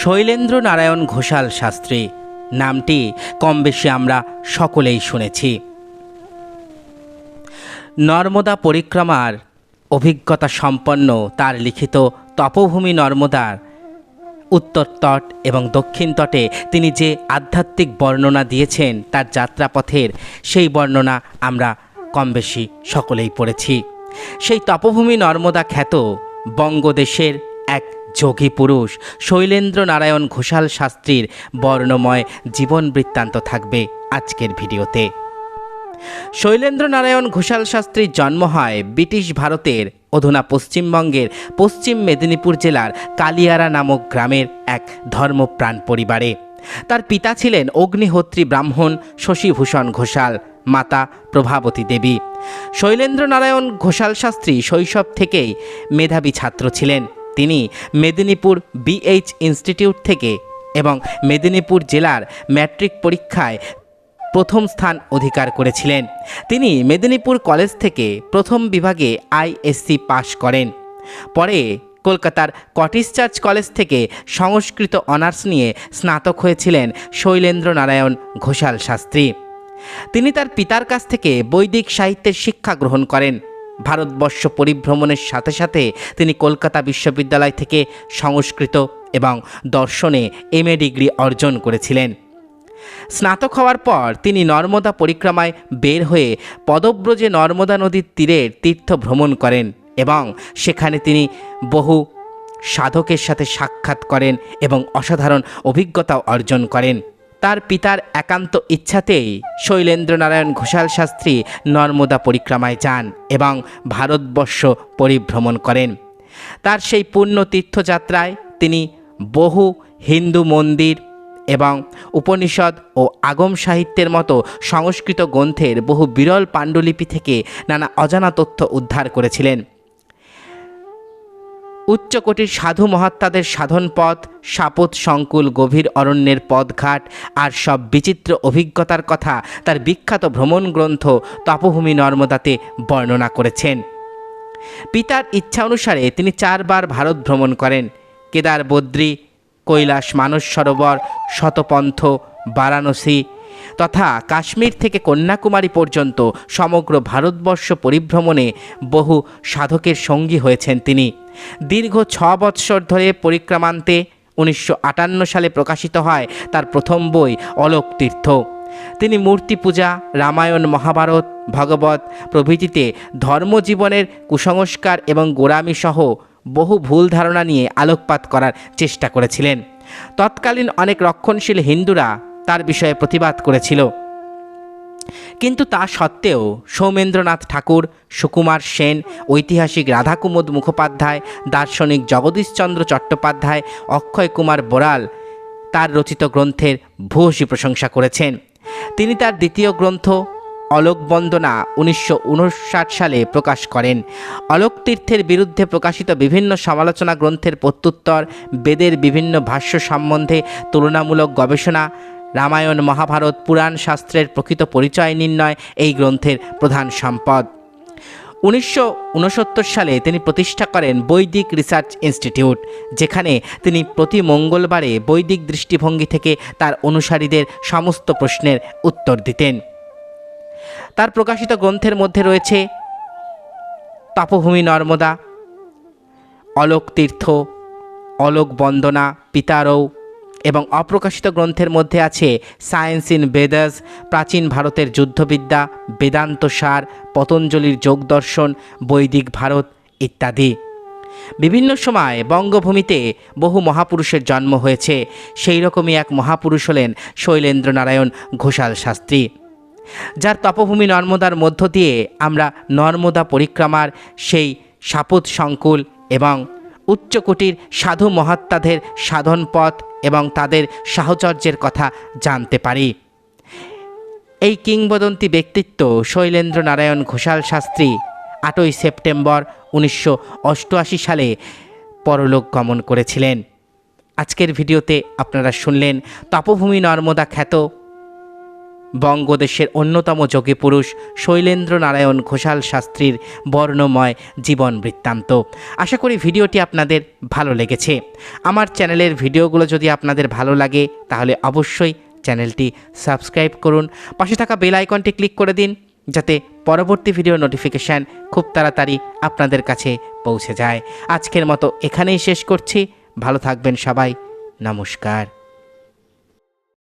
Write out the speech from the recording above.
শৈলেন্দ্র নারায়ণ ঘোষাল শাস্ত্রী। নামটি কম বেশি আমরা সকলেই শুনেছি। নর্মদা পরিক্রমার অভিজ্ঞতা সম্পন্ন তার লিখিত তপভূমি নর্মদার উত্তর তট এবং দক্ষিণ তটে তিনি যে আধ্যাত্মিক বর্ণনা দিয়েছেন তার যাত্রাপথের, সেই বর্ণনা আমরা কম বেশি সকলেই পড়েছি। সেই তপভূমি নর্মদা খ্যাত বঙ্গদেশের যোগী পুরুষ শৈলেন্দ্র নারায়ণ ঘোষাল শাস্ত্রীর বর্ণময় জীবন বৃত্তান্ত থাকবে আজকের ভিডিওতে। শৈলেন্দ্র নারায়ণ ঘোষাল শাস্ত্রীর জন্ম হয় ব্রিটিশ ভারতের অধুনা পশ্চিমবঙ্গের পশ্চিম মেদিনীপুর জেলার কালিয়ারা নামক গ্রামের এক ধর্মপ্রাণ পরিবারে। তার পিতা ছিলেন অগ্নিহোত্রী ব্রাহ্মণ শশীভূষণ ঘোষাল, মাতা প্রভাবতী দেবী। শৈলেন্দ্র নারায়ণ ঘোষাল শাস্ত্রী শৈশব থেকেই মেধাবী ছাত্র ছিলেন। তিনি মেদিনীপুর বিএইচ ইনস্টিটিউট থেকে এবং মেদিনীপুর জেলার ম্যাট্রিক পরীক্ষায় প্রথম স্থান অধিকার করেছিলেন। তিনি মেদিনীপুর কলেজ থেকে প্রথম বিভাগে আইএসসি পাশ করেন। পরে কলকাতার কটিস চার্চ কলেজ থেকে সংস্কৃত অনার্স নিয়ে স্নাতক হয়েছিলেন শৈলেন্দ্র নারায়ণ ঘোষাল শাস্ত্রী। তিনি তার পিতার কাছ থেকে বৈদিক সাহিত্যের শিক্ষা গ্রহণ করেন। ভারতবর্ষ পরিভ্রমণের সাথে সাথে তিনি কলকাতা বিশ্ববিদ্যালয় থেকে সংস্কৃত এবং দর্শনে এমএ ডিগ্রি অর্জন করেছিলেন। স্নাতক হওয়ার পর তিনি নর্মদা পরিক্রমায় বের হয়ে পদব্রজে নর্মদা নদীর তীরের তীর্থ ভ্রমণ করেন এবং সেখানে তিনি বহু সাধকের সাথে সাক্ষাৎ করেন এবং অসাধারণ অভিজ্ঞতাও অর্জন করেন। তার পিতার একান্ত ইচ্ছাতেই শৈলেন্দ্র নারায়ণ ঘোষাল শাস্ত্রী নর্মদা পরিক্রমায় যান এবং ভারতবর্ষ পরিভ্রমণ করেন। তার সেই পূর্ণ তীর্থযাত্রায় তিনি বহু হিন্দু মন্দির এবং উপনিষদ ও আগম সাহিত্যের মতো সংস্কৃত গ্রন্থের বহু বিরল পাণ্ডুলিপি থেকে নানা অজানা তথ্য উদ্ধার করেছিলেন। উচ্চকোটির সাধু মহাত্মাদের সাধন পথ, সাপত, সংকুল, গভীর অরণ্যের পথঘাট আর সব বিচিত্র অভিজ্ঞতার কথা তার বিখ্যাত ভ্রমণ গ্রন্থ তপভূমি নর্মদাতে বর্ণনা করেছেন। পিতার ইচ্ছা অনুসারে তিনি চারবার ভারত ভ্রমণ করেন। কেদার বদ্রী কৈলাস মানস সরোবর, শতপন্থ, বারাণসী তথা কাশ্মীর থেকে কন্যাকুমারী পর্যন্ত সমগ্র ভারতবর্ষ পরিভ্রমণে বহু সাধকের সঙ্গী হয়েছেন তিনি। দীর্ঘ ছ বৎসর ধরে পরিক্রমান্তে উনিশশো আটান্ন সালে প্রকাশিত হয় তার প্রথম বই অলোক তীর্থ। তিনি মূর্তি পূজা, রামায়ণ, মহাভারত, ভগবত প্রভৃতিতে ধর্মজীবনের কুসংস্কার এবং গোড়ামি সহ বহু ভুল ধারণা নিয়ে আলোকপাত করার চেষ্টা করেছিলেন। তৎকালীন অনেক রক্ষণশীল হিন্দুরা তার বিষয়ে প্রতিবাদ করেছিল। কিন্তু তা সত্ত্বেও সৌমেন্দ্রনাথ ঠাকুর, সুকুমার সেন, ঐতিহাসিক রাধাকুমুদ মুখোপাধ্যায়, দার্শনিক জগদীশচন্দ্র চট্টোপাধ্যায়, অক্ষয় কুমার বড়াল তার রচিত গ্রন্থের ভূয়সী প্রশংসা করেছেন। তিনি তার দ্বিতীয় গ্রন্থ অলোক বন্দনা উনিশশো সালে প্রকাশ করেন। অলোক তীর্থের বিরুদ্ধে প্রকাশিত বিভিন্ন সমালোচনা গ্রন্থের প্রত্যুত্তর, বেদের বিভিন্ন ভাষ্য সম্বন্ধে তুলনামূলক গবেষণা রামায়ণ, মহাভারত, পুরাণ শাস্ত্রের প্রকৃত পরিচয় নির্ণয় এই গ্রন্থের প্রধান সম্পদ। উনিশশো উনসত্তর সালে তিনি প্রতিষ্ঠা করেন বৈদিক রিসার্চ ইনস্টিটিউট, যেখানে তিনি প্রতি মঙ্গলবারে বৈদিক দৃষ্টিভঙ্গি থেকে তার অনুসারীদের সমস্ত প্রশ্নের উত্তর দিতেন। তার প্রকাশিত গ্রন্থের মধ্যে রয়েছে তপভূমি নর্মদা, অলোক তীর্থ, অলোক বন্দনা পিতারৌ এবং অপ্রকাশিত গ্রন্থের মধ্যে আছে সায়েন্স ইন বেদাস প্রাচীন ভারতের যুদ্ধবিদ্যা, বেদান্ত সার, পতঞ্জলির যোগদর্শন, বৈদিক ভারত ইত্যাদি। বিভিন্ন সময় বঙ্গভূমিতে বহু মহাপুরুষের জন্ম হয়েছে। সেই রকমই এক মহাপুরুষ হলেন শৈলেন্দ্র নারায়ণ ঘোষাল শাস্ত্রী। যার তপভূমি নর্মদার মধ্য দিয়ে আমরা নর্মদা পরিক্রমার সেই সাপত সংকুল এবং উচ্চকোটির সাধু মহাত্মাদের সাধন পথ এবং তাদের সাহচর্যের কথা জানতে পারি। এই কিংবদন্তি ব্যক্তিত্ব শৈলেন্দ্র নারায়ণ ঘোষাল শাস্ত্রী আটই সেপ্টেম্বর উনিশশো অষ্টআশি সালে পরলোক গমন করেছিলেন। আজকের ভিডিওতে আপনারা শুনলেন তপভূমি নর্মদা খ্যাত বঙ্গদেশের অন্যতম যোগী পুরুষ শৈলেন্দ্র নারায়ণ ঘোষাল শাস্ত্রীর বর্ণময় জীবন বৃত্তান্ত। আশা করি ভিডিওটি আপনাদের ভালো লেগেছে। আমার চ্যানেলের ভিডিওগুলো যদি আপনাদের ভালো লাগে, তাহলে অবশ্যই চ্যানেলটি সাবস্ক্রাইব করুন। পাশে থাকা বেল আইকনটি ক্লিক করে দিন, যাতে পরবর্তী ভিডিও নোটিফিকেশান খুব তাড়াতাড়ি আপনাদের কাছে পৌঁছে যায়। আজকের মতো এখানেই শেষ করছি। ভালো থাকবেন সবাই। নমস্কার।